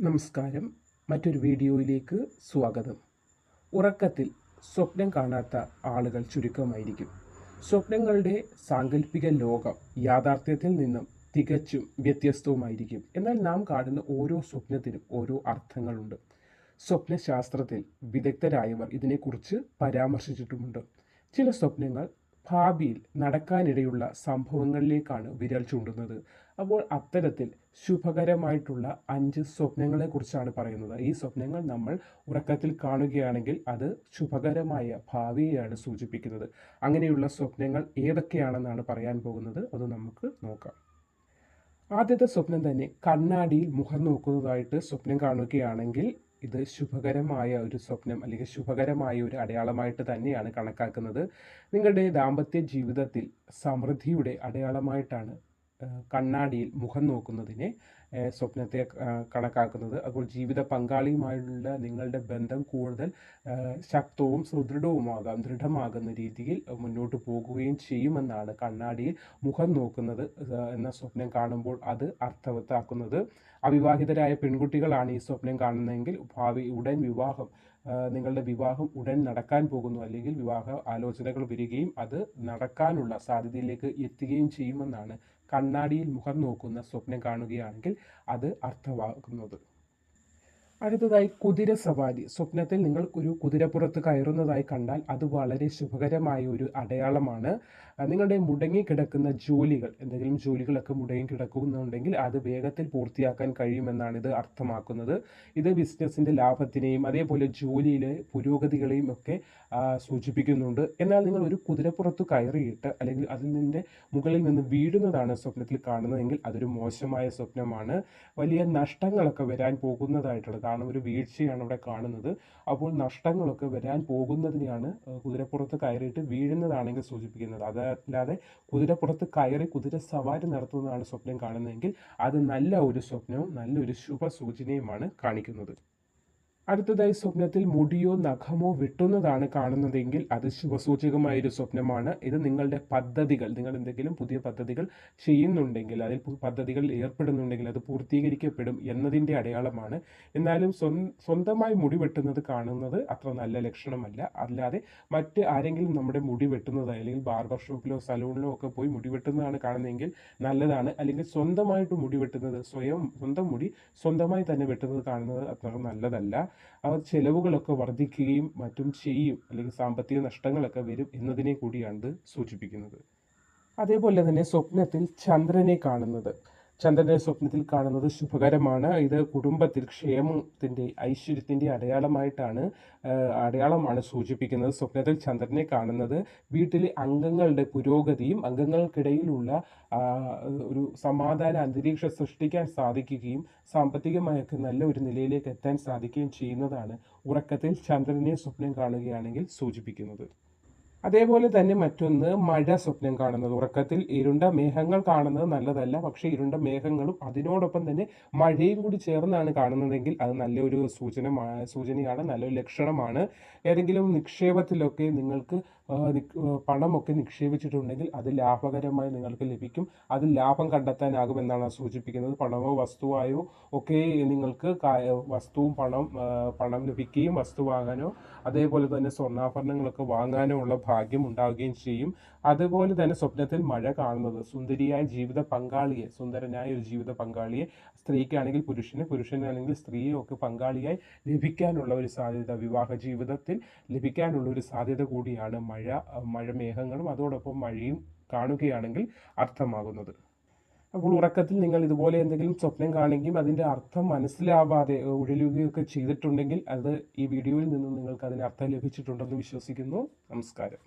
നമസ്കാരം. മറ്റൊരു വീഡിയോയിലേക്ക് സ്വാഗതം. ഉറക്കത്തിൽ സ്വപ്നം കാണാത്ത ആളുകൾ ചുരുക്കമായിരിക്കും. സ്വപ്നങ്ങളുടെ സാങ്കല്പിക ലോകം യാഥാർത്ഥ്യത്തിൽ നിന്നും തികച്ചും വ്യത്യസ്തവുമായിരിക്കും. എന്നാൽ നാം കാണുന്ന ഓരോ സ്വപ്നത്തിനും ഓരോ അർത്ഥങ്ങളുണ്ട്. സ്വപ്നശാസ്ത്രത്തിൽ വിദഗ്ധരായവർ ഇതിനെക്കുറിച്ച് പരാമർശിച്ചിട്ടുമുണ്ട്. ചില സ്വപ്നങ്ങൾ ഭാവിയിൽ നടക്കാനിടയുള്ള സംഭവങ്ങളിലേക്കാണ് വിരൽ ചൂണ്ടുന്നത്. അപ്പോൾ അത്തരത്തിൽ ശുഭകരമായിട്ടുള്ള അഞ്ച് സ്വപ്നങ്ങളെക്കുറിച്ചാണ് പറയുന്നത്. ഈ സ്വപ്നങ്ങൾ നമ്മൾ ഉറക്കത്തിൽ കാണുകയാണെങ്കിൽ അത് ശുഭകരമായ ഭാവിയെയാണ് സൂചിപ്പിക്കുന്നത്. അങ്ങനെയുള്ള സ്വപ്നങ്ങൾ ഏതൊക്കെയാണെന്നാണ് പറയാൻ പോകുന്നത്? അത് നമുക്ക് നോക്കാം. ആദ്യത്തെ സ്വപ്നം തന്നെ കണ്ണാടിയിൽ മുഖം നോക്കുന്നതായിട്ട് സ്വപ്നം കാണുകയാണെങ്കിൽ ഇത് ശുഭകരമായ ഒരു സ്വപ്നം അല്ലെങ്കിൽ ശുഭകരമായ ഒരു അടയാളമായിട്ട് തന്നെയാണ് കണക്കാക്കുന്നത്. നിങ്ങളുടെ ദാമ്പത്യ ജീവിതത്തിൽ സമൃദ്ധിയുടെ അടയാളമായിട്ടാണ് കണ്ണാടിയിൽ മുഖം നോക്കുന്നതിനെ സ്വപ്നത്തെ കണക്കാക്കുന്നത്. അപ്പോൾ ജീവിത പങ്കാളിയുമായുള്ള നിങ്ങളുടെ ബന്ധം കൂടുതൽ ശക്തവും സുദൃഢവുമാകാം ദൃഢമാകുന്ന രീതിയിൽ മുന്നോട്ട് പോകുകയും ചെയ്യുമെന്നാണ് കണ്ണാടിയിൽ മുഖം നോക്കുന്നത് എന്ന സ്വപ്നം കാണുമ്പോൾ അത് അർത്ഥവത്താക്കുന്നത്. അവിവാഹിതരായ പെൺകുട്ടികളാണ് ഈ സ്വപ്നം കാണുന്നതെങ്കിൽ ഭാവി ഉടൻ വിവാഹം നിങ്ങളുടെ വിവാഹം ഉടൻ നടക്കാൻ പോകുന്നു അല്ലെങ്കിൽ വിവാഹ ആലോചനകൾ വരികയും അത് നടക്കാനുള്ള സാധ്യതയിലേക്ക് എത്തുകയും ചെയ്യുമെന്നാണ് കണ്ണാടിയിൽ മുഖം നോക്കുന്ന സ്വപ്നം കാണുകയാണെങ്കിൽ അത് അർത്ഥമാക്കുന്നത്. അടുത്തതായി കുതിര സവാരി. സ്വപ്നത്തിൽ നിങ്ങൾ ഒരു കുതിരപ്പുറത്ത് കയറുന്നതായി കണ്ടാൽ അത് വളരെ ശുഭകരമായ ഒരു അടയാളമാണ്. നിങ്ങളുടെ മുടങ്ങിക്കിടക്കുന്ന ജോലികൾ എന്തെങ്കിലും ജോലികളൊക്കെ മുടങ്ങി കിടക്കുന്നുണ്ടെങ്കിൽ അത് വേഗത്തിൽ പൂർത്തിയാക്കാൻ കഴിയുമെന്നാണ് ഇത് അർത്ഥമാക്കുന്നത്. ഇത് ബിസിനസ്സിന്റെ ലാഭത്തിനെയും അതേപോലെ ജോലിയിലെ പുരോഗതികളെയും ഒക്കെ സൂചിപ്പിക്കുന്നുണ്ട്. എന്നാൽ നിങ്ങൾ ഒരു കുതിരപ്പുറത്ത് കയറിയിട്ട് അല്ലെങ്കിൽ അതിൽ നിന്റെ മുകളിൽ നിന്ന് വീഴുന്നതാണ് സ്വപ്നത്തിൽ കാണുന്നതെങ്കിൽ അതൊരു മോശമായ സ്വപ്നമാണ്. വലിയ നഷ്ടങ്ങളൊക്കെ വരാൻ പോകുന്നതായിട്ടുള്ളത് കാരണം ഒരു വീഴ്ചയാണ് ഇവിടെ കാണുന്നത്. അപ്പോൾ നഷ്ടങ്ങളൊക്കെ വരാൻ പോകുന്നതിനെയാണ് കുതിരപ്പുറത്ത് കയറിയിട്ട് വീഴുന്നതാണെങ്കിൽ സൂചിപ്പിക്കുന്നത്. അതല്ലാതെ കുതിരപ്പുറത്ത് കയറി കുതിര സവാരി നടത്തുന്നതാണ് സ്വപ്നം കാണുന്നതെങ്കിൽ അത് നല്ല ഒരു സ്വപ്നവും നല്ലൊരു ശുഭ സൂചനയുമാണ് കാണിക്കുന്നത്. അടുത്തതായി സ്വപ്നത്തിൽ മുടിയോ നഖമോ വെട്ടുന്നതാണ് കാണുന്നതെങ്കിൽ അത് ശുഭസൂചകമായ ഒരു സ്വപ്നമാണ്. ഇത് നിങ്ങളുടെ പദ്ധതികൾ നിങ്ങൾ എന്തെങ്കിലും പുതിയ പദ്ധതികൾ ചെയ്യുന്നുണ്ടെങ്കിൽ അതിൽ പദ്ധതികൾ ഏർപ്പെടുന്നുണ്ടെങ്കിൽ അത് പൂർത്തീകരിക്കപ്പെടും എന്നതിന്റെ അടയാളമാണ്. എന്നാലും സ്വ- സ്വന്തമായി മുടി വെട്ടുന്നത് കാണുന്നത് അത്ര നല്ല ലക്ഷണമല്ല. അല്ലാതെ മറ്റ് ആരെങ്കിലും നമ്മുടെ മുടി വെട്ടുന്നത് അല്ലെങ്കിൽ ബാർബർ ഷോപ്പിലോ സലൂണിലോ ഒക്കെ പോയി മുടി വെട്ടുന്നതാണ് കാണുന്നതെങ്കിൽ നല്ലതാണ്. അല്ലെങ്കിൽ സ്വന്തമായിട്ട് മുടി വെട്ടുന്നത് സ്വയം സ്വന്തം മുടി സ്വന്തമായി തന്നെ വെട്ടുന്നത് കാണുന്നത് അത്ര നല്ലതല്ല. അവർ ചെലവുകളൊക്കെ വർദ്ധിക്കുകയും മറ്റും ചെയ്യും. അല്ലെങ്കിൽ സാമ്പത്തിക നഷ്ടങ്ങളൊക്കെ വരും എന്നതിനെ കൂടിയാണ് സൂചിപ്പിക്കുന്നത്. അതേപോലെ തന്നെ സ്വപ്നത്തിൽ ചന്ദ്രനെ കാണുന്നത്. ചന്ദ്രനെ സ്വപ്നത്തിൽ കാണുന്നത് ശുഭകരമാണ്. ഇത് കുടുംബത്തിൽ ക്ഷേമത്തിന്റെ ഐശ്വര്യത്തിന്റെ അടയാളമായിട്ടാണ് അടയാളമാണ് സൂചിപ്പിക്കുന്നത്. സ്വപ്നത്തിൽ ചന്ദ്രനെ കാണുന്നത് വീട്ടിലെ അംഗങ്ങളുടെ പുരോഗതിയും അംഗങ്ങൾക്കിടയിലുള്ള ഒരു സമാധാന അന്തരീക്ഷം സൃഷ്ടിക്കാൻ സാധിക്കുകയും സാമ്പത്തികമായൊക്കെ നല്ല ഒരു നിലയിലേക്ക് എത്താൻ സാധിക്കുകയും ചെയ്യുന്നതാണ് ഉറക്കത്തിൽ ചന്ദ്രനെ സ്വപ്നം കാണുകയാണെങ്കിൽ സൂചിപ്പിക്കുന്നത്. അതേപോലെ തന്നെ മറ്റൊന്ന് മഴ സ്വപ്നം കാണുന്നത്. ഉറക്കത്തിൽ ഇരുണ്ട മേഘങ്ങൾ കാണുന്നത് നല്ലതല്ല. പക്ഷേ ഇരുണ്ട മേഘങ്ങളും അതിനോടൊപ്പം തന്നെ മഴയും കൂടി ചേർന്നാണ് കാണുന്നതെങ്കിൽ അത് നല്ലൊരു സൂചന സൂചനയാണ് നല്ലൊരു ലക്ഷണമാണ്. ഏതെങ്കിലും നിക്ഷേപത്തിലൊക്കെ നിങ്ങൾക്ക് പണമൊക്കെ നിക്ഷേപിച്ചിട്ടുണ്ടെങ്കിൽ അത് ലാഭകരമായി നിങ്ങൾക്ക് ലഭിക്കും. അത് ലാഭം കണ്ടെത്താനാകുമെന്നാണ് സൂചിപ്പിക്കുന്നത്. പണമോ വസ്തുവായോ ഒക്കെ നിങ്ങൾക്ക് വസ്തുവും പണം പണം ലഭിക്കുകയും വസ്തു വാങ്ങാനോ അതേപോലെ തന്നെ സ്വർണാഭരണങ്ങളൊക്കെ വാങ്ങാനോ ഉള്ള ഭാഗ്യം ഉണ്ടാവുകയും ചെയ്യും. അതുപോലെ തന്നെ സ്വപ്നത്തിൽ മഴ കാണുന്നത്. സുന്ദരിയായ ജീവിത പങ്കാളിയെ സുന്ദരനായ ഒരു ജീവിത പങ്കാളിയെ സ്ത്രീക്കാണെങ്കിൽ പുരുഷന് പുരുഷനാണെങ്കിൽ സ്ത്രീയെ ഒക്കെ പങ്കാളിയായി ലഭിക്കാനുള്ള ഒരു സാധ്യത വിവാഹ ജീവിതത്തിൽ ലഭിക്കാനുള്ള ഒരു സാധ്യത കൂടിയാണ് മഴ മഴമേഘങ്ങളും. അതോടൊപ്പം മഴയും കാണുകയാണെങ്കിൽ അർത്ഥമാകുന്നത്. അപ്പോൾ ഉറക്കത്തിൽ നിങ്ങൾ ഇതുപോലെ എന്തെങ്കിലും സ്വപ്നം കാണുകയും അതിന്റെ അർത്ഥം മനസ്സിലാവാതെ ഉഴലുകയൊക്കെ ചെയ്തിട്ടുണ്ടെങ്കിൽ അത് ഈ വീഡിയോയിൽ നിന്ന് നിങ്ങൾക്ക് അതിന് അർത്ഥം ലഭിച്ചിട്ടുണ്ടെന്ന് വിശ്വസിക്കുന്നു. നമസ്കാരം.